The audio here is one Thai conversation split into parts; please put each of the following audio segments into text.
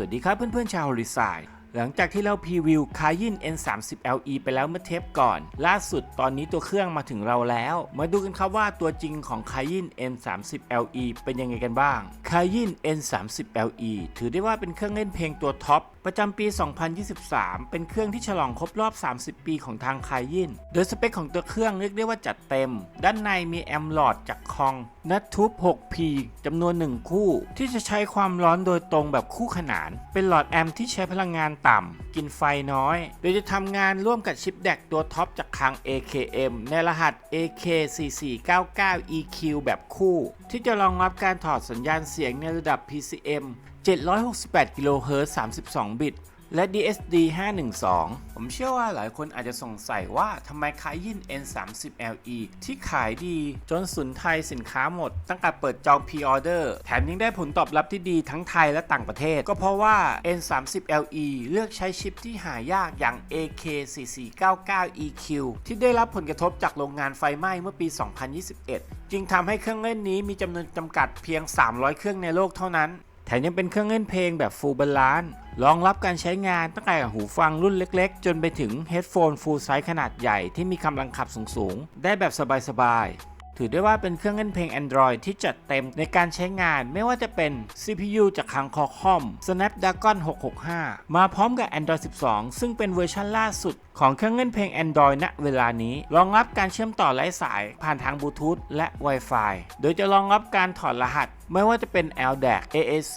วัสดีครับเพื่อนๆชาวฮอริซาย หลังจากที่เราพรีวิวคายิน N30LE ไปแล้วเมื่อเทปก่อน ล่าสุดตอนนี้ตัวเครื่องมาถึงเราแล้ว มาดูกันครับว่าตัวจริงของคายิน N30LE เป็นยังไงกันบ้างคายิน N30LE ถือได้ว่าเป็นเครื่องเล่นเพลงตัวท็อปประจำปี 2023 เป็นเครื่องที่ฉลองครบรอบ 30 ปีของทางคายิน โดยสเปคของตัวเครื่องเรียกได้ว่าจัดเต็ม ด้านในมีแอมหลอดจากคองนัททูบ 6P จำนวน 1 คู่ ที่จะใช้ความร้อนโดยตรงแบบคู่ขนาน เป็นหลอดแอมที่ใช้พลังงานต่ำ กินไฟน้อย โดยจะทำงานร่วมกับชิปแดกตัวท็อปจากคัง AKM ในรหัส AK4499EQ แบบคู่ ที่จะรองรับการถอดสัญญาณเสียงในระดับ PCM 768 กิโลเฮิรตซ์32 บิต และ DSD 512 ผมเชื่อว่าหลายคนอาจจะสงสัยว่าทำไมคายิน N30LE ที่ขายดีจนสุนไทยสินค้าหมด ตั้งแต่เปิดจอง Pre-order แถมยังได้ผลตอบรับที่ดีทั้งไทยและต่างประเทศ ก็เพราะว่า N30LE เลือกใช้ชิปที่หายากอย่าง AK4499EQ ที่ได้รับผลกระทบจากโรงงานไฟไหม้เมื่อปี 2021 จึงทำให้เครื่องเล่นนี้มีจำนวนจำกัดเพียง 300 เครื่องในโลกเท่านั้น ถมยังเป็นเครื่องเล่นเพลงแบบฟูลบาลานซ์รองรับการใช้งานตั้งแต่หูฟังรุ่นเล็กๆ จนไปถึงเฮดโฟนฟูลไซส์ขนาดใหญ่ที่มีกำลังขับสูงๆ ได้แบบสบายๆ ถือได้ว่าเป็นเครื่องเล่นเพลง Android ที่จัดเต็มในการใช้งานไม่ว่าจะเป็น CPU จากทาง Qualcomm Snapdragon 665 มาพร้อมกับ Android 12 ซึ่งเป็นเวอร์ชันล่าสุดของเครื่องเล่นเพลง Android ณ เวลานี้ รองรับการเชื่อมต่อไร้สายผ่านทางบลูทูธและ Wi-Fi โดยจะรองรับการถอดรหัส ไม่ว่าจะเป็น LDAC AAC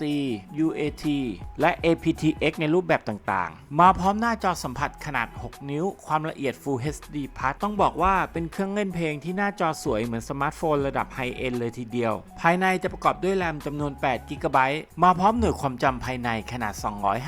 UAT และ aptX ในรูปแบบต่างๆ มาพร้อมหน้าจอสัมผัสขนาด 6 นิ้ว ความละเอียด Full HD Plus ต้องบอกว่าเป็นเครื่องเล่นเพลงที่หน้าจอสวยเหมือนสมาร์ทโฟนระดับไฮเอ็นเลยทีเดียว ภายในจะประกอบด้วยแรมจำนวน 8 g b มาพร้อมหน่วยความจำภายในขนาด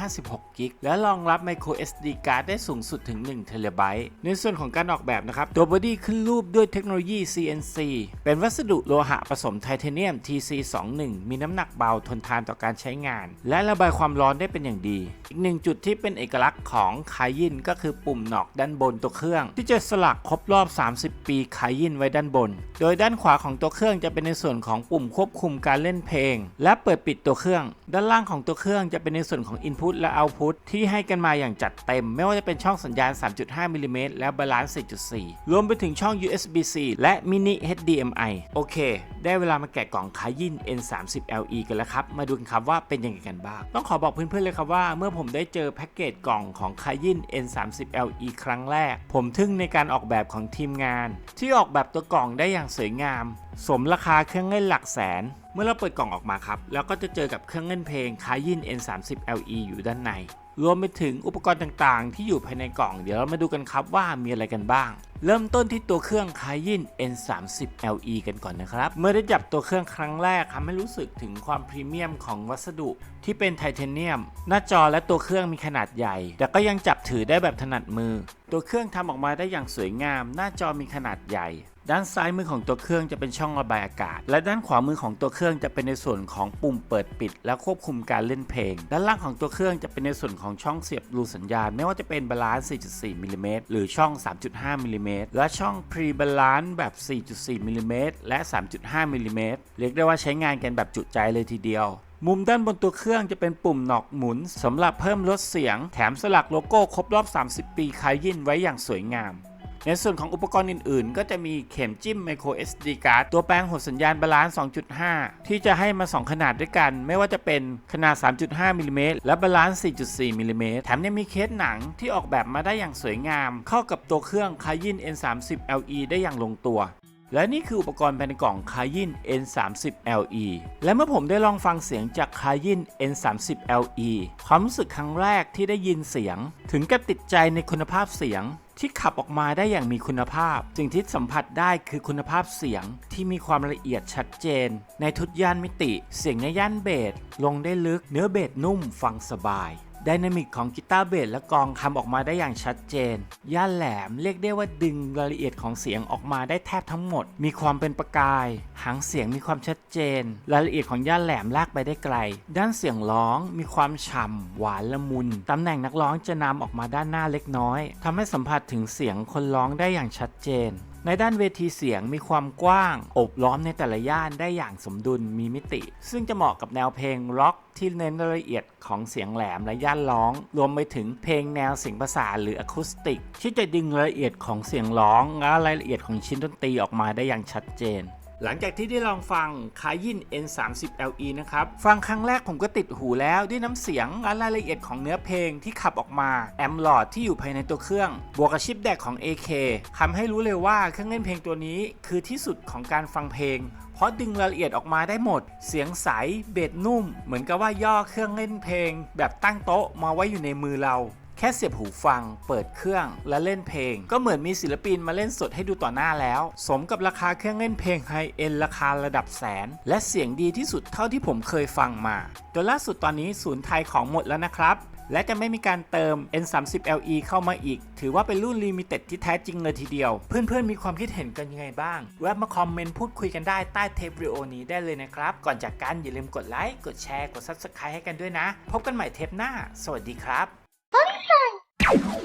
256 g b และรองรับ micro SD card ได้สูงสุดถึง1 t b ในส่วนของการออกแบบนะครับ ตัวบอดี้ขึ้นรูปด้วยเทคโนโลยี CNC เป็นวัสดุโลหะผสมไทเทเนียม TC2 1 มีน้ำหนักเบาทนทานต่อการใช้งาน และระบายความร้อนได้เป็นอย่างดี อีกหนึ่งจุดที่เป็นเอกลักษณ์ของคายินก็คือปุ่มหนอกด้านบนตัวเครื่อง ที่จะสลักครบรอบ 30 ปีคายินไว้ด้านบน โดยด้านขวาของตัวเครื่องจะเป็นในส่วนของปุ่มควบคุมการเล่นเพลง และเปิดปิดตัวเครื่อง ด้านล่างของตัวเครื่องจะเป็นในส่วนของ Input และ Output ที่ให้กันมาอย่างจัดเต็ม ไม่ว่าจะเป็นช่องสัญญาณ 3.5มิลลิเมตรและบาลานซ์4.4 รวมไปถึงช่อง USB-C และ Mini HDMI โอเค ได้เวลามาแกะกล่องคายิน N N30LE กันแล้วครับ มาดูกันครับว่าเป็นยังไงกันบ้าง ต้องขอบอกเพื่อนๆเลยครับว่า เมื่อผมได้เจอแพ็กเกจกล่องของคายิน N30LE ครั้งแรก ผมทึ่งในการออกแบบของทีมงาน ที่ออกแบบตัวกล่องได้อย่างสวยงาม สมราคาเครื่องเล่นหลักแสนเมื่อเราเปิดกล่องออกมาครับ แล้วก็จะเจอกับเครื่องเล่นเพลงคายิน N30LE อยู่ด้านใน รวมไปถึงอุปกรณ์ต่างๆ ที่อยู่ภายในกล่อง เดี๋ยวเรามาดูกันครับว่ามีอะไรกันบ้าง เริ่มต้นที่ตัวเครื่องคายิน N30LE กันก่อนนะครับ เมื่อได้จับตัวเครื่องครั้งแรกทำให้รู้สึกถึงความพรีเมียมของวัสดุที่เป็นไทเทเนียม หน้าจอและตัวเครื่องมีขนาดใหญ่ แต่ก็ยังจับถือได้แบบถนัดมือ ตัวเครื่องทำออกมาได้อย่างสวยงาม หน้าจอมีขนาดใหญ่ ด้านซ้ายมือของตัวเครื่องจะเป็นช่องระบายอากาศ และด้านขวามือของตัวเครื่องจะเป็นในส่วนของปุ่มเปิดปิด และควบคุมการเล่นเพลง ด้านล่างของตัวเครื่องจะเป็นในส่วนของช่องเสียบรูสัญญาณ ไม่ว่าจะเป็นบาลานซ์ 4.4 มิลลิเมตรหรือช่อง 3.5 มิลลิเมตรและช่องพรีบาลานซ์แบบ 4.4 มิลลิเมตรและ 3.5 มิลลิเมตรเรียกได้ว่าใช้งานกันแบบจุใจเลยทีเดียวมุมด้านบนตัวเครื่องจะเป็นปุ่มหนอกหมุนสำหรับเพิ่มลดเสียง แถมสลักโลโก้ครบรอบ 30 ปีคายินไว้อย่างสวยงาม ในส่วนของอุปกรณ์อื่นๆ ก็จะมีเข็มจิ้ม micro SD card ตัวแปลงหดสัญญาณบาลานซ์ 2.5 ที่จะให้มา 2 ขนาดด้วยกัน ไม่ว่าจะเป็นขนาด 3.5มิลลิเมตรและบาลานซ์ 4.4มิลลิเมตรแถมยังมีเคสหนังที่ออกแบบมาได้อย่างสวยงาม เข้ากับตัวเครื่อง Kayin N30LE ได้อย่างลงตัวและนี่คืออุปกรณ์ภายในกล่อง Kayin N30LE และเมื่อผมได้ลองฟังเสียงจาก Kayin N30LE ความรู้สึกครั้งแรกที่ได้ยินเสียง ถึงกับติดใจในคุณภาพเสียง ที่ขับออกมาได้อย่างมีคุณภาพ สิ่งที่สัมผัสได้คือคุณภาพเสียงที่มีความละเอียดชัดเจน ในทุกย่านมิติ เสียงในย่านเบสลงได้ลึกเนื้อเบสนุ่มฟังสบาย ไดนามิกของกีตาร์เบสและกองทำออกมาได้อย่างชัดเจน ย่านแหลมเรียกได้ว่าดึงรายละเอียดของเสียงออกมาได้แทบทั้งหมด มีความเป็นประกาย หางเสียงมีความชัดเจน รายละเอียดของย่านแหลมลากไปได้ไกล ด้านเสียงร้องมีความฉ่ำหวานละมุน ตำแหน่งนักร้องจะนำออกมาด้านหน้าเล็กน้อยทำให้สัมผัสถึงเสียงคนร้องได้อย่างชัดเจน ในด้านเวทีเสียงมีความกว้างอบล้อมในแต่ละย่านได้อย่างสมดุลมีมิติ ซึ่งจะเหมาะกับแนวเพลงร็อกที่เน้นรายละเอียดของเสียงแหลมและย่านร้อง รวมไปถึงเพลงแนวเสียงประสานหรืออะคูสติก ที่จะดึงรายละเอียดของเสียงร้องและรายละเอียดของชิ้นดนตรีออกมาได้อย่างชัดเจน หลังจากที่ได้ลองฟังคายิน N30LE นะครับ ฟังครั้งแรกผมก็ติดหูแล้วด้วยน้ำเสียงและรายละเอียดของเนื้อเพลงที่ขับออกมา แอมหลอดที่อยู่ภายในตัวเครื่อง บวกกับชิปแดกของ AK ทำให้รู้เลยว่าเครื่องเล่นเพลงตัวนี้คือที่สุดของการฟังเพลงเพราะดึงรายละเอียดออกมาได้หมด เสียงใส เบสนุ่ม เหมือนกับว่าย่อเครื่องเล่นเพลง แบบตั้งโต๊ะมาไว้อยู่ในมือเรา แค่เสียบหูฟัง เปิดเครื่องและเล่นเพลง ก็เหมือนมีศิลปินมาเล่นสดให้ดูต่อหน้าแล้ว สมกับราคาเครื่องเล่นเพลงไฮเอ็นราคาระดับแสน และเสียงดีที่สุดเท่าที่ผมเคยฟังมา โดยล่าสุดตอนนี้ศูนย์ไทยของหมดแล้วนะครับและจะไม่มีการเติม N30LE เข้ามาอีก ถือว่าเป็นรุ่นลิมิเต็ดที่แท้จริงเลยทีเดียว เพื่อนๆ มีความคิดเห็นกันยังไงบ้าง แวะมาคอมเมนต์พูดคุยกันได้ใต้เทปวิดีโอนี้ได้เลยนะครับ ก่อนจากกันอย่าลืมกดไลค์ กดแชร์ กด Subscribe ให้กันด้วยนะ พบกันใหม่เทปหน้า สวัสดีครับ Bye bye.